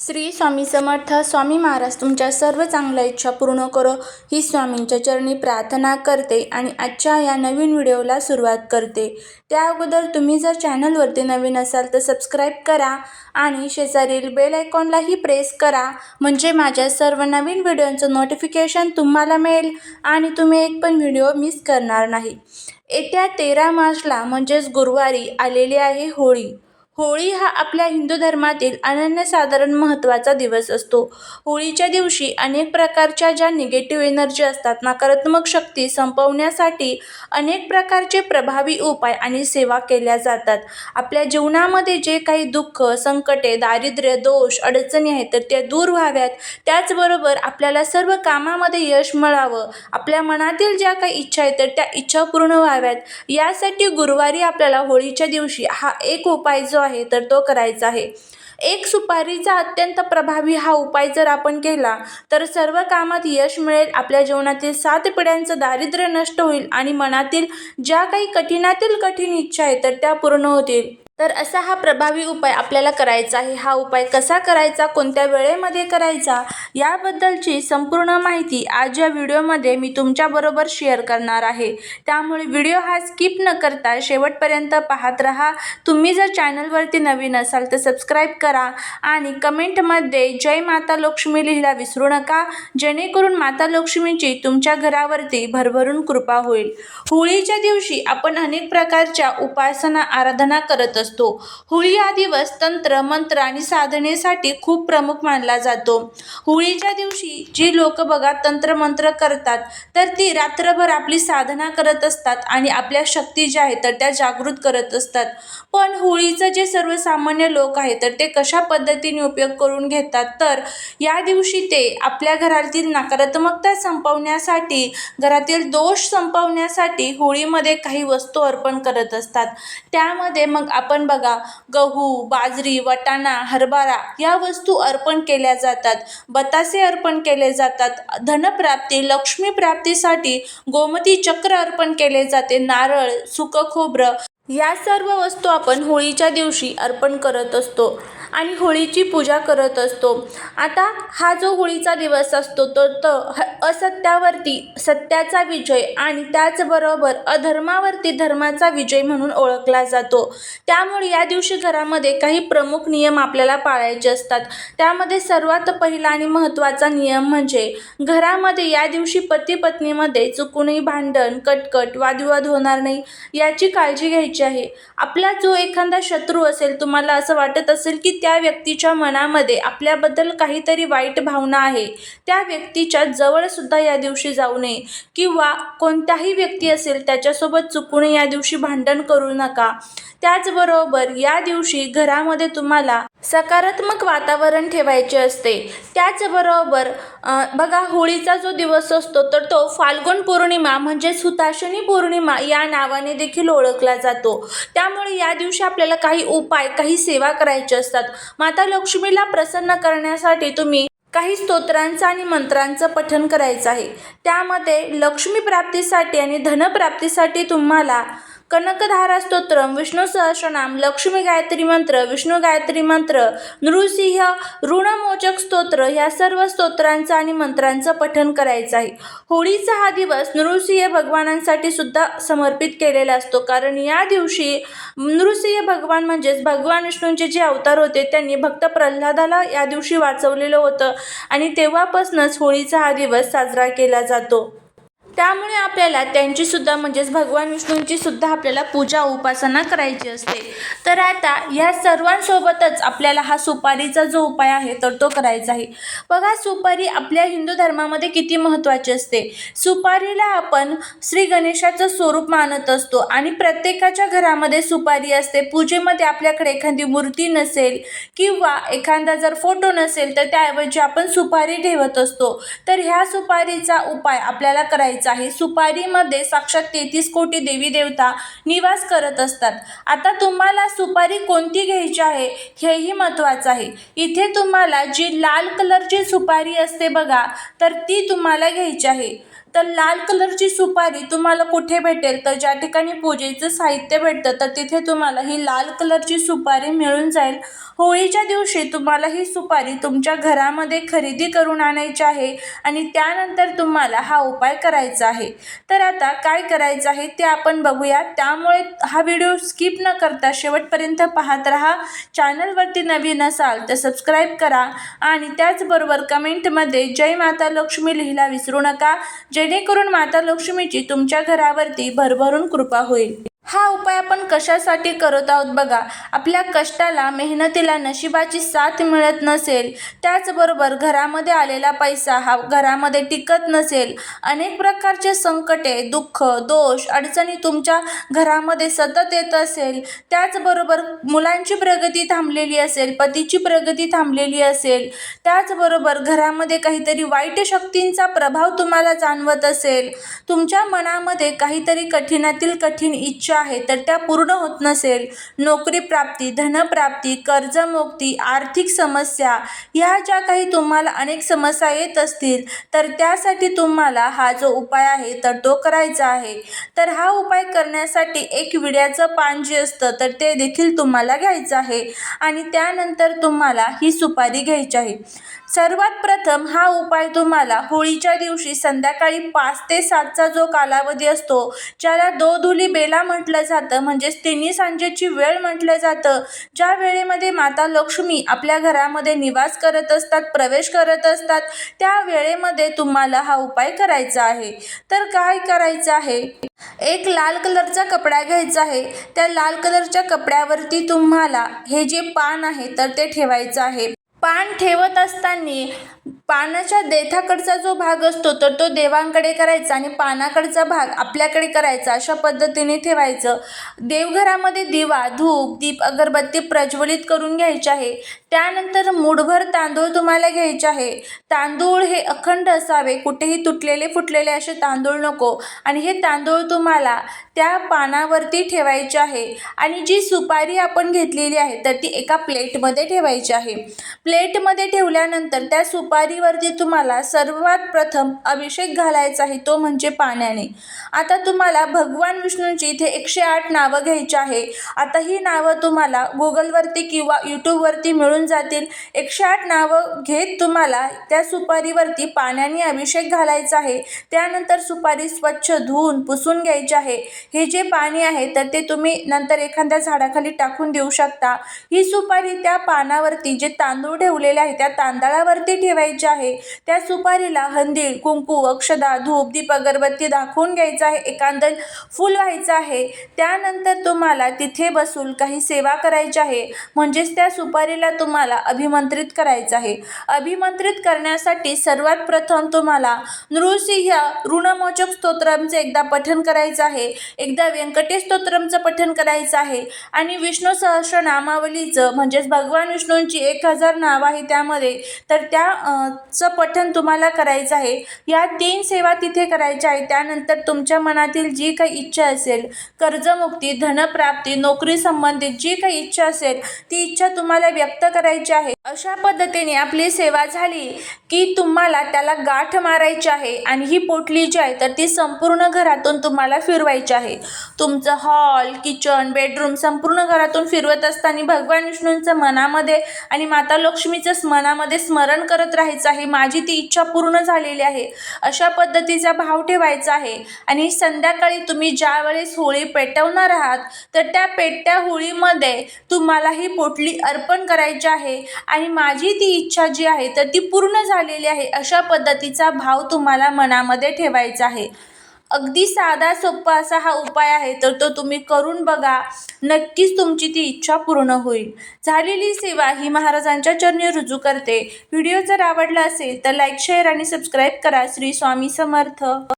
श्री स्वामी समर्थ स्वामी महाराज तुमच्या सर्व चांगल्या इच्छा पूर्ण करो. ही स्वामींच्या चरणी प्रार्थना करते आणि आजच्या या नवीन व्हिडिओला सुरुवात करते. त्या अगोदर तुम्ही जर चॅनलवरती नवीन असाल तर सबस्क्राईब करा आणि शेजारील बेल आयकॉनलाही प्रेस करा. म्हणजे माझ्या सर्व नवीन व्हिडिओंचं नोटिफिकेशन तुम्हाला मिळेल आणि तुम्ही एक पण व्हिडिओ मिस करणार नाही. येत्या तेरा मार्चला म्हणजेच गुरुवारी आलेली आहे होळी. होळी हा आपल्या हिंदू धर्मातील अनन्यसाधारण महत्त्वाचा दिवस असतो. होळीच्या दिवशी अनेक प्रकारच्या ज्या निगेटिव्ह एनर्जी असतात नकारात्मक शक्ती संपवण्यासाठी अनेक प्रकारचे प्रभावी उपाय आणि सेवा केल्या जातात. आपल्या जीवनामध्ये जे काही दुःख संकटे दारिद्र्य दोष अडचणी आहेत तर त्या दूर व्हाव्यात. त्याचबरोबर आपल्याला सर्व कामामध्ये यश मिळावं. आपल्या मनातील ज्या काही इच्छा आहेत तर त्या इच्छा पूर्ण व्हाव्यात. यासाठी गुरुवारी आपल्याला होळीच्या दिवशी हा एक उपाय जो आहे तर तो करायचा आहे. एक सुपारीचा अत्यंत प्रभावी हा उपाय जर आपण केला तर सर्व कामात यश मिळेल आपल्या जीवनातील सात पिढ्यांचं दारिद्र्य नष्ट होईल आणि मनातील ज्या काही कठीणातील कठीण इच्छा आहेत तर त्या पूर्ण होतील. तर असा हा प्रभावी उपाय आपल्याला करायचा आहे. हा उपाय कसा करायचा? कोणत्या वेळेमध्ये करायचा? याबद्दलची संपूर्ण माहिती आज या व्हिडिओमध्ये मी तुमच्याबरोबर शेअर करणार आहे. त्यामुळे व्हिडिओ हा स्किप न करता शेवटपर्यंत पाहत राहा. तुम्ही जर चॅनलवरती नवीन असाल तर सबस्क्राईब करा आणि कमेंटमध्ये जय माता लक्ष्मी लिहिला विसरू नका. जेणेकरून माता लक्ष्मीची तुमच्या घरावरती भरभरून कृपा होईल. होळीच्या दिवशी आपण अनेक प्रकारच्या उपासना आराधना करत असतो. होळी हा दिवस तंत्र मंत्र आणि साधनेसाठी खूप प्रमुख मानला जातो. होळीच्या दिवशी जी लोक बघा तंत्र मंत्र करतात तर ती रात्रभर आपली साधना करत असतात आणि आपल्या शक्ती ज्या आहेत तर त्या जागृत करत असतात. पण होळीचं जे सर्वसामान्य लोक आहेत तर ते कशा पद्धतीने उपयोग करून घेतात? तर या दिवशी ते आपल्या घरातील नकारात्मकता संपवण्यासाठी घरातील दोष संपवण्यासाठी होळीमध्ये काही वस्तू अर्पण करत असतात. त्यामध्ये मग आपण बघा गहू बाजरी वटाणा हरभरा या वस्तू अर्पण केल्या जातात. बतासे अर्पण केले जातात. धनप्राप्ती लक्ष्मी प्राप्तीसाठी गोमती चक्र अर्पण केले जाते. नारळ सुकं खोबरं या सर्व वस्तू आपण होळीच्या दिवशी अर्पण करत असतो. आणि होळीची पूजा करत असतो. आता हा जो होळीचा दिवस असतो तर तो ह- असत्यावरती सत्याचा विजय आणि त्याचबरोबर अधर्मावरती धर्माचा विजय म्हणून ओळखला जातो. त्यामुळे या दिवशी घरामध्ये काही प्रमुख नियम आपल्याला पाळायचे असतात. त्यामध्ये सर्वात पहिला आणि महत्त्वाचा नियम म्हणजे घरामध्ये या दिवशी पती पत्नीमध्ये चुकूनही भांडण कटकट वादविवाद होणार नाही याची काळजी घ्यायची आहे. आपला जो एखादा शत्रू असेल तुम्हाला असं वाटत असेल की त्या व्यक्तीच्या मनामध्ये आपल्याबद्दल काहीतरी वाईट भावना आहे. त्या व्यक्तीच्या जवळसुद्धा या दिवशी जाऊ नये. किंवा कोणताही व्यक्ती असेल त्याच्यासोबत चुकून या दिवशी भांडण करू नका. त्याचबरोबर या दिवशी घरामध्ये तुम्हाला सकारात्मक वातावरण ठेवायचे असते. त्याचबरोबर बघा होळीचा जो दिवस असतो तर तो फाल्गुन पौर्णिमा म्हणजे सुताशनी पौर्णिमा या नावाने देखील ओळखला जातो. त्यामुळे या दिवशी आपल्याला काही उपाय काही सेवा करायचे असतात. माता लक्ष्मीला प्रसन्न करण्यासाठी तुम्ही काही स्तोत्रांचं आणि मंत्रांचं पठण करायचं आहे. त्यामध्ये लक्ष्मी प्राप्तीसाठी आणि धनप्राप्तीसाठी तुम्हाला कनकधारा स्तोत्रम विष्णू सहस्रनाम लक्ष्मी गायत्री मंत्र विष्णू गायत्री मंत्र नृसिंह ऋणमोचक स्तोत्र ह्या सर्व स्तोत्रांचं आणि मंत्रांचं पठण करायचं आहे. होळीचा हा दिवस नृसिंह भगवानांसाठी सुद्धा समर्पित केलेला असतो. कारण या दिवशी नृसिंह भगवान म्हणजेच भगवान विष्णूंचे जे अवतार होते त्यांनी भक्त प्रल्हादाला या दिवशी वाचवलेलं होतं आणि तेव्हापासूनच होळीचा हा दिवस साजरा केला जातो. त्यामुळे आपल्याला त्यांची सुद्धा म्हणजेच भगवान विष्णूंची सुद्धा आपल्याला पूजा उपासना करायची असते. तर आता या सर्वांसोबतच आपल्याला हा सुपारीचा जो उपाय आहे तर तो करायचा आहे. बघा सुपारी आपल्या हिंदू धर्मामध्ये किती महत्त्वाची असते. सुपारीला आपण श्री गणेशाचं स्वरूप मानत असतो आणि प्रत्येकाच्या घरामध्ये सुपारी असते. पूजेमध्ये आपल्याकडे एखादी मूर्ती नसेल किंवा एखादा जर फोटो नसेल तर त्याऐवजी आपण सुपारी ठेवत असतो. तर ह्या सुपारीचा उपाय आपल्याला करायचा आहे. सुपारीमध्ये साक्षात तेहतीस कोटी देवी देवता निवास करत असतात. आता तुम्हाला सुपारी कोणती घ्यायची आहे हेही महत्त्वाचं आहे. इथे तुम्हाला जी लाल कलरची सुपारी असते बघा तर ती तुम्हाला घ्यायची आहे. तर लाल कलरची सुपारी तुम्हाला कुठे भेटेल? तर ज्या ठिकाणी पूजेचं साहित्य भेटतं तर तिथे तुम्हाला ही लाल कलरची सुपारी मिळून जाईल. होळीच्या दिवशी तुम्हाला ही सुपारी तुमच्या घरामध्ये खरेदी करून आणायची आहे आणि त्यानंतर तुम्हाला हा उपाय करायचा आहे. तर आता काय करायचं आहे ते आपण बघूया. त्यामुळे हा व्हिडिओ स्किप न करता शेवटपर्यंत पाहत राहा. चॅनलवरती नवीन असाल तर सबस्क्राईब करा आणि त्याचबरोबर कमेंटमध्ये जय माता लक्ष्मी लिहिला विसरू नका. जेणेकरून माता लक्ष्मीची तुमच्या घरावरती भरभरून कृपा होईल. हा उपाय आपण कशासाठी करत आहोत बघा. आपल्या कष्टाला मेहनतीला नशिबाची साथ मिळत नसेल त्याचबरोबर घरामध्ये आलेला पैसा हा घरामध्ये टिकत नसेल अनेक प्रकारचे संकटे दुःख दोष अडचणी तुमच्या घरामध्ये सतत येत असेल त्याचबरोबर मुलांची प्रगती थांबलेली असेल पतीची प्रगती थांबलेली असेल त्याचबरोबर घरामध्ये काहीतरी वाईट शक्तींचा प्रभाव तुम्हाला जाणवत असेल. तुमच्या मनामध्ये काहीतरी कठीणातील कठीण इच्छा आहे तर त्या पूर्ण होत नसेल. नोकरी प्राप्ती धनप्राप्ती कर्जमुक्ती आर्थिक समस्या ह्या ज्या काही तुम्हाला अनेक समस्या येत असतील तर त्यासाठी तुम्हाला हा जो उपाय आहे तर तो करायचा आहे. तर हा उपाय करण्यासाठी एक विड्याचं पान जे असतं तर ते देखील तुम्हाला घ्यायचं आहे. आणि त्यानंतर तुम्हाला ही सुपारी घ्यायची आहे. सर्वात प्रथम हा उपाय तुम्हाला होळीच्या दिवशी संध्याकाळी पाच ते सातचा जो कालावधी असतो ज्याला दोधुली बेला म्हटलं जातं म्हणजेच तिन्ही सांजेची वेळ म्हटलं जातं ज्या वेळेमध्ये माता लक्ष्मी आपल्या घरामध्ये निवास करत असतात प्रवेश करत असतात त्या वेळेमध्ये तुम्हाला हा उपाय करायचा आहे. तर काय करायचं आहे? एक लाल कलरचा कपडा घ्यायचा आहे. त्या लाल कलरच्या कपड्यावरती तुम्हाला हे जे पान आहे तर ते ठेवायचं आहे. पान ठेवत असताना पानाच्या देठाकडचा जो भाग असतो तर तो देवांकडे करायचा आणि पानाकडचा भाग आपल्याकडे करायचा. अशा पद्धतीने ठेवायचं. देवघरामध्ये दिवा धूप दीप अगरबत्ती प्रज्वलित करून घ्यायचे आहे. त्यानंतर मुठभर तांदूळ तुम्हाला घ्यायचे आहे. तांदूळ हे अखंड असावे. कुठेही तुटलेले फुटलेले असे तांदूळ नको. आणि हे तांदूळ तुम्हाला त्या पानावरती ठेवायचे आहे. आणि जी सुपारी आपण घेतलेली आहे तर ती एका प्लेटमध्ये ठेवायची आहे. प्लेटमध्ये ठेवल्यानंतर त्या सुपारीवरती तुम्हाला सर्वात प्रथम अभिषेक घालायचा आहे तो म्हणजे पाण्याने. आता तुम्हाला भगवान विष्णूंची इथे एकशे आठ नावं घ्यायची आहे. आता ही नावं तुम्हाला गुगलवरती किंवा यूट्यूबवरती मिळून जातील. एकशे आठ नावं घेत तुम्हाला त्या सुपारीवरती पाण्याने अभिषेक घालायचा आहे. त्यानंतर सुपारी स्वच्छ धुवून पुसून घ्यायची आहे. हे जे पाणी आहे तर ते तुम्ही नंतर एखाद्या झाडाखाली टाकून देऊ शकता. ही सुपारी त्या पानावरती जे तांदूळ ठेवलेले आहे त्या तांदळावरती ठेवायचे आहे. त्या सुपारीला हंदील कुंकू अक्षदा धूप दीप अगरबत्ती दाखवून घ्यायचं आहे. एकांदर फुल व्हायचं आहे. त्यानंतर तुम्हाला तिथे बसून काही सेवा करायची आहे. म्हणजेच त्या सुपारीला तुम तुम्हाला अभिमंत्रित करायचं आहे. अभिमंत्रित करण्यासाठी सर्वात प्रथम तुम्हाला नृसिंह ऋणमोचक स्तोत्रांचं एकदा पठन करायचं आहे. एकदा व्यंकटेश स्तोत्रमचं पठन करायचं आहे. आणि विष्णू सहस्र नामावलीचं म्हणजेच भगवान विष्णूंची एक हजार नाव आहे त्यामध्ये तर त्या पठन चं तुम्हाला करायचं आहे. या तीन सेवा तिथे करायच्या आहे त्यानंतर तुमच्या मनातील जी काही इच्छा असेल कर्जमुक्ती धनप्राप्ती नोकरी संबंधित जी काही इच्छा असेल ती इच्छा तुम्हाला व्यक्त करायची आहे. अशा पद्धतीने आपली सेवा झाली की तुम्हाला त्याला गाठ मारायची आहे आणि ही पोटली जी आहे तर ती संपूर्ण घरातून तुम्हाला फिरवायची आहे. तुमचं हॉल किचन बेडरूम संपूर्ण घरातून फिरवत असताना भगवान विष्णूंचं मनामध्ये आणि माता लक्ष्मीचं मनामध्ये स्मरण करत राहायचं आहे. माझी ती इच्छा पूर्ण झालेली आहे. अशा पद्धतीचा भाव ठेवायचा आहे. आणि संध्याकाळी तुम्ही ज्यावेळेस होळी पेटवणार आहात तर त्या पेटत्या होळीमध्ये तुम्हाला ही पोटली अर्पण करायची आहे. आणि माझी ती इच्छा जी आहे तर ती पूर्ण झालेली आहे अशा पद्धतीचा भाव तुम्हाला मनामध्ये ठेवायचा आहे. अगदी साधा सोपा असा हा उपाय आहे तर तो तुम्ही करून बघा. नक्कीच तुमची ती इच्छा पूर्ण होईल. झालेली सेवा ही महाराजांच्या चरणी रुजू करते. व्हिडिओ जर आवडला असेल तर लाईक शेअर आणि सबस्क्राईब करा. श्री स्वामी समर्थ.